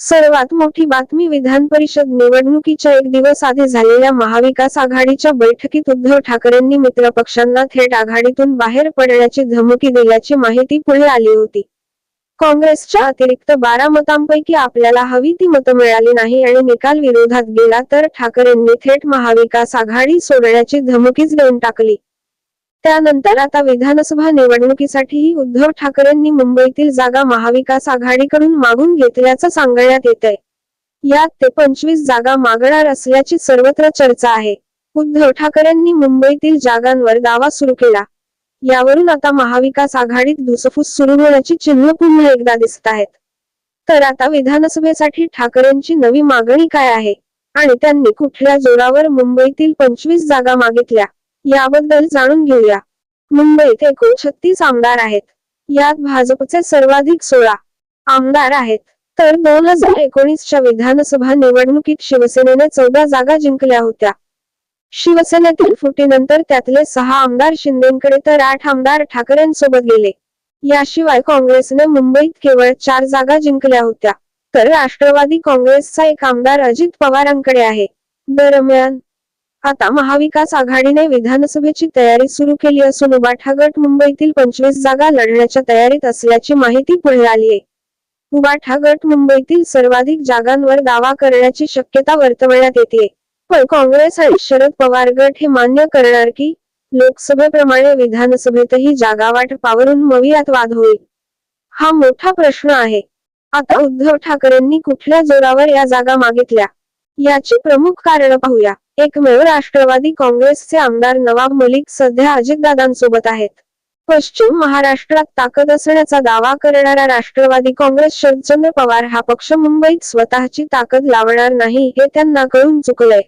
सर्वात मोठी बातमी विधान परिषद निवडणुकीच्या एक दिवस आधी झालेल्या महाविकास आघाडीच्या बैठकीत उद्धव ठाकरेंनी मित्रपक्षांना थेट आघाडीतून बाहेर पडण्याची धमकी दिल्याची माहिती पुढे आली होती. काँग्रेसच्या अतिरिक्त बारा मतांपैकी आपल्याला हवी ती मतं मिळाली नाही आणि निकाल विरोधात गेला तर ठाकरेंनी थेट महाविकास आघाडी सोडण्याची धमकीच देऊन टाकली. त्यानंतर आता विधानसभा निवडणुकीसाठीही उद्धव ठाकरेंनी मुंबईतील जागा महाविकास आघाडीकडून मागून घेतल्याचं सांगण्यात येतंय. यात ते पंचवीस जागा मागणार असल्याची सर्वत्र चर्चा आहे. उद्धव ठाकरेंनी मुंबईतील जागांवर दावा सुरू केला. यावरून आता महाविकास आघाडीत धुसफूस सुरू होण्याची चिन्ह पुन्हा एकदा दिसत आहेत. तर आता विधानसभेसाठी ठाकरेंची नवी मागणी काय आहे? आणि त्यांनी कुठल्या जोरावर मुंबईतील पंचवीस जागा मागितल्या? याबद्दल जाणून घेऊया. मुंबईत एकूण छत्तीस आमदार आहेत. यात भाजपचे सर्वाधिक सोळा आमदार आहेत. तर दोन हजार एकोणीसच्या विधानसभा निवडणुकीत शिवसेनेने चौदा जागा जिंकल्या होत्या. शिवसेनेतील फुटीनंतर त्यातले सहा आमदार शिंदेकडे तर आठ आमदार ठाकरेंसोबत गेले. याशिवाय काँग्रेसने मुंबईत केवळ चार जागा जिंकल्या होत्या. तर राष्ट्रवादी काँग्रेसचा एक आमदार अजित पवारांकडे आहे. दरम्यान आता महाविकास आघाडीने विधानसभेची तयारी सुरू केली असून उबाठा गट मुंबईतील पंचवीस जागा लढण्याच्या तयारीत असल्याची माहिती पुढे आली आहे. उबाठा गट मुंबईतील सर्वाधिक जागांवर दावा करण्याची शक्यता वर्तवण्यात येते. पण काँग्रेस आणि शरद पवार गट हे मान्य करणार की लोकसभेप्रमाणे विधानसभेतही जागा वाटपावरून मवियात वाद होईल. हा मोठा प्रश्न आहे. आता उद्धव ठाकरेंनी कुठल्या जोरावर या जागा मागितल्या? याची प्रमुख कारण पाहूया. एकमेव राष्ट्रवादी काँग्रेसचे आमदार नवाब मलिक सध्या अजितदादांसोबत आहेत. पश्चिम महाराष्ट्रात ताकद असण्याचा दावा करणारा राष्ट्रवादी काँग्रेस शरदचंद्र पवार हा पक्ष मुंबईत स्वतःची ताकद लावणार नाही हे त्यांना कळून चुकलंय.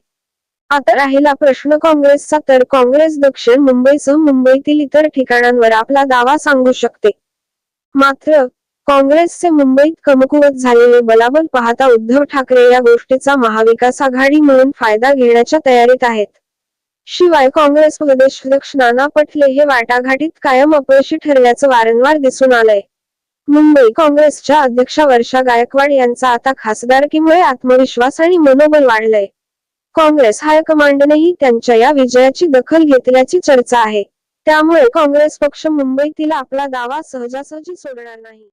आता राहिला प्रश्न काँग्रेसचा तर काँग्रेस दक्षिण मुंबईसह मुंबईतील इतर ठिकाणांवर आपला दावा सांगू शकते. मात्र काँग्रेसचे मुंबईत कमकुवत झालेले बलाबल पाहता उद्धव ठाकरे या गोष्टीचा महाविकास आघाडी म्हणून फायदा घेण्याच्या तयारीत आहेत. शिवाय काँग्रेस प्रदेशाध्यक्ष नाना पटले हे वाटाघाटीत कायम अपयशी ठरल्याचं वारंवार दिसून आलंय. मुंबई काँग्रेसच्या अध्यक्षा वर्षा गायकवाड यांचा आता खासदारकीमुळे आत्मविश्वास आणि मनोबल वाढलंय. काँग्रेस हायकमांडनेही त्यांच्या या विजयाची दखल घेतल्याची चर्चा आहे. त्यामुळे काँग्रेस पक्ष मुंबईतील आपला दावा सहजासहजी सोडणार नाही.